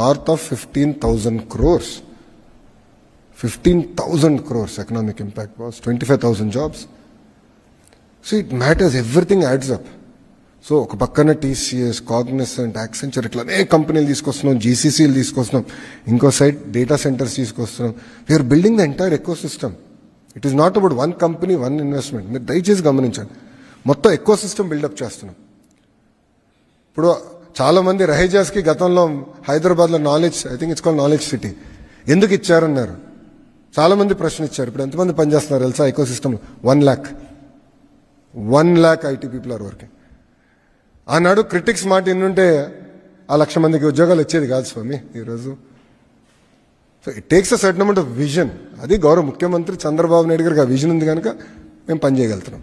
North of fifteen thousand crores fifteen thousand crores economic impact was twenty five thousand jobs so it matters everything adds up so ఒక పక్కన TCS Cognizant Accenture ఇట్లా అనేక కంపెనీలు తీసుకొస్తున్నాం జీసీసీలు తీసుకొస్తున్నాం ఇంకో సైడ్ డేటా సెంటర్స్ తీసుకొస్తున్నాం. We're building the entire ecosystem it is not about one company one investment మీరు దయచేసి గమనించండి. మొత్తం ఎకో సిస్టమ్ బిల్డప్ చేస్తున్నాం. ఇప్పుడు చాలా మంది రహేజాస్కి గతంలో హైదరాబాద్లో knowledge I think it's call knowledge city ఎందుకు ఇచ్చారన్నారు? చాలా మంది ప్రశ్న ఇచ్చారు ఇప్పుడు ఎంతమంది పనిచేస్తున్నారు తెలుసా? Ecosystem one lakh one lakh IT people are working ఆనాడు క్రిటిక్స్ మాట ఎన్నుంటే ఆ లక్ష మందికి ఉద్యోగాలు వచ్చేది కాదు స్వామి ఈరోజు. So it takes a certain amount of vision అది గౌరవ ముఖ్యమంత్రి చంద్రబాబు నాయుడు గారికి ఆ విజన్ ఉంది కనుక మేము పనిచేయగలుగుతున్నాం.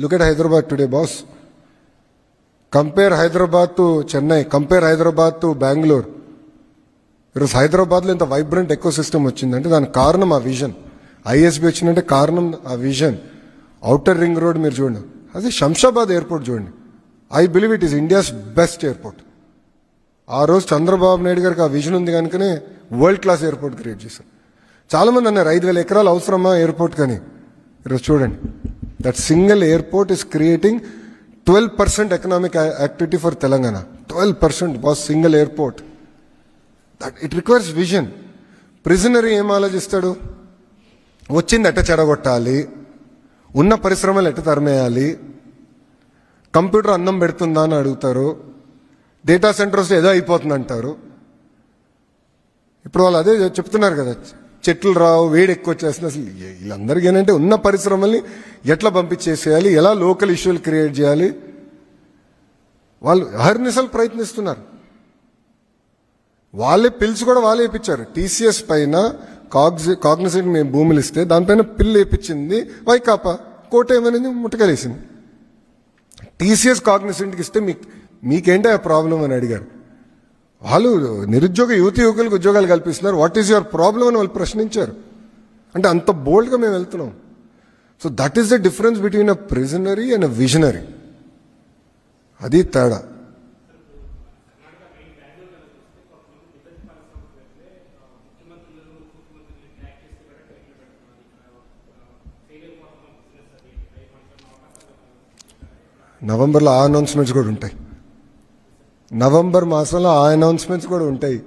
Look at Hyderabad today boss compare Hyderabad to Chennai compare Hyderabad to Bengaluru ఈరోజు హైదరాబాద్లో ఇంత వైబ్రెంట్ ఎకో సిస్టమ్ వచ్చిందంటే దానికి కారణం ఆ విజన్ ఐఎస్బి వచ్చిందంటే కారణం ఆ విజన్ అవుటర్ రింగ్ రోడ్ మీరు చూడండి. అదే శంషాబాద్ ఎయిర్పోర్ట్ చూడండి. I believe it is India's best airport ఆ రోజు చంద్రబాబు నాయుడు గారికి ఆ విజన్ ఉంది కనుకనే వరల్డ్ క్లాస్ ఎయిర్పోర్ట్ క్రియేట్ చేశారు. చాలామంది అన్నారు ఐదు వేల ఎకరాలు అవసరమా ఎయిర్పోర్ట్ కానీ? ఈరోజు చూడండి. That single airport is creating twelve percent economic activity for Telangana twelve percent was single airport that it requires vision prisionary ఏం ఆలోచిస్తాడు? వచ్చింది ఎట్ట చెడగొట్టాలి? ఉన్న పరిశ్రమలు ఎట్ట తరిమేయాలి? కంప్యూటర్ అన్నం పెడుతుందా అని అడుగుతారు. డేటా సెంటర్స్ ఏదో అయిపోతుందంటారు. ఇప్పుడు వాళ్ళు అదే చెప్తున్నారు కదా చెట్లు రావు వేడి ఎక్కువ వచ్చేస్తుంది అసలు వీళ్ళందరికీ ఏంటంటే ఉన్న పరిశ్రమల్ని ఎట్లా పంపించేసేయాలి? ఎలా లోకల్ ఇష్యూలు క్రియేట్ చేయాలి? వాళ్ళు అహర్నిశలు ప్రయత్నిస్తున్నారు. వాళ్ళే పిల్స్ కూడా వాళ్ళే ఇప్పించారు టీసీఎస్ పైన కాగ్జ్ కాగ్నిసెంట్ మేము భూములు ఇస్తే దానిపైన పిల్లు వేయించింది వైకాపా. కోట ఏమనేది? ముట్టకలేసింది. టీసీఎస్ కాగ్నిసెంట్కి ఇస్తే మీకు మీకేంటి ఆ ప్రాబ్లం అని అడిగారు. వాళ్ళు నిరుద్యోగ యువతి యువకులకు ఉద్యోగాలు కల్పిస్తున్నారు. వాట్ ఈస్ యువర్ ప్రాబ్లం అని వాళ్ళు ప్రశ్నించారు. అంటే అంత బోల్డ్గా మేము వెళ్తున్నాం. So that is the difference between a prisionary and a visionary అది తేడా. నవంబర్లో ఆ అనౌన్స్మెంట్స్ కూడా ఉంటాయి. నవంబర్ మాసంలో ఆ అనౌన్స్మెంట్స్ కూడా ఉంటాయి.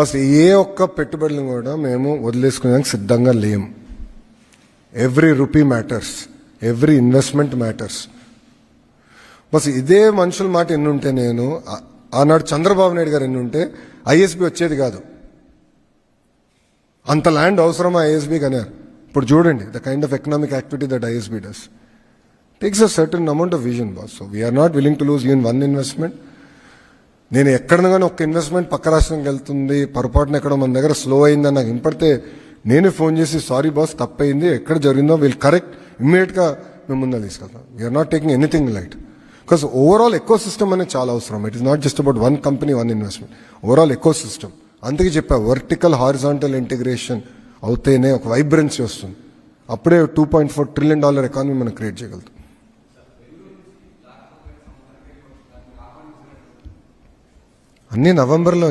అసలు ఏ ఒక్క పెట్టుబడులను కూడా మేము వదిలేసుకునేందుకు సిద్ధంగా లేము. Every rupee matters every investment matters bus ఇదే మనుషుల మాట ఎన్నుంటే నేను ఆనాడు చంద్రబాబు నాయుడు గారు ఎన్నుంటే ఐఎస్బి వచ్చేది కాదు. అంత ల్యాండ్ అవసరమా ఐఎస్బికి అన్నారు. ఇప్పుడు చూడండి the kind of economic activity that ISB does takes a certain amount of vision boss so we're not willing to lose even one investment నేను ఎక్కడ కానీ ఒక ఇన్వెస్ట్మెంట్ పక్క రాష్ట్రంకి వెళ్తుంది పొరపాటున ఎక్కడో మన దగ్గర స్లో అయిందని నాకు వినపడితే నేనే ఫోన్ చేసి సారీ బాస్ తప్పయింది ఎక్కడ జరిగిందో వీళ్ళు కరెక్ట్ ఇమ్మీడియట్గా మేము ముందు తీసుకెళ్తాం. We're not taking anything light because overall ecosystem అనేది చాలా అవసరం. It is not just about one company one investment overall ecosystem అందుకే చెప్పా వర్టికల్ హారిజాంటల్ ఇంటిగ్రేషన్ అవుతేనే ఒక వైబ్రెన్సీ వస్తుంది. అప్పుడే two point four trillion dollar economy మనం క్రియేట్ చేయగలుగుతాం. అన్నీ నవంబర్లో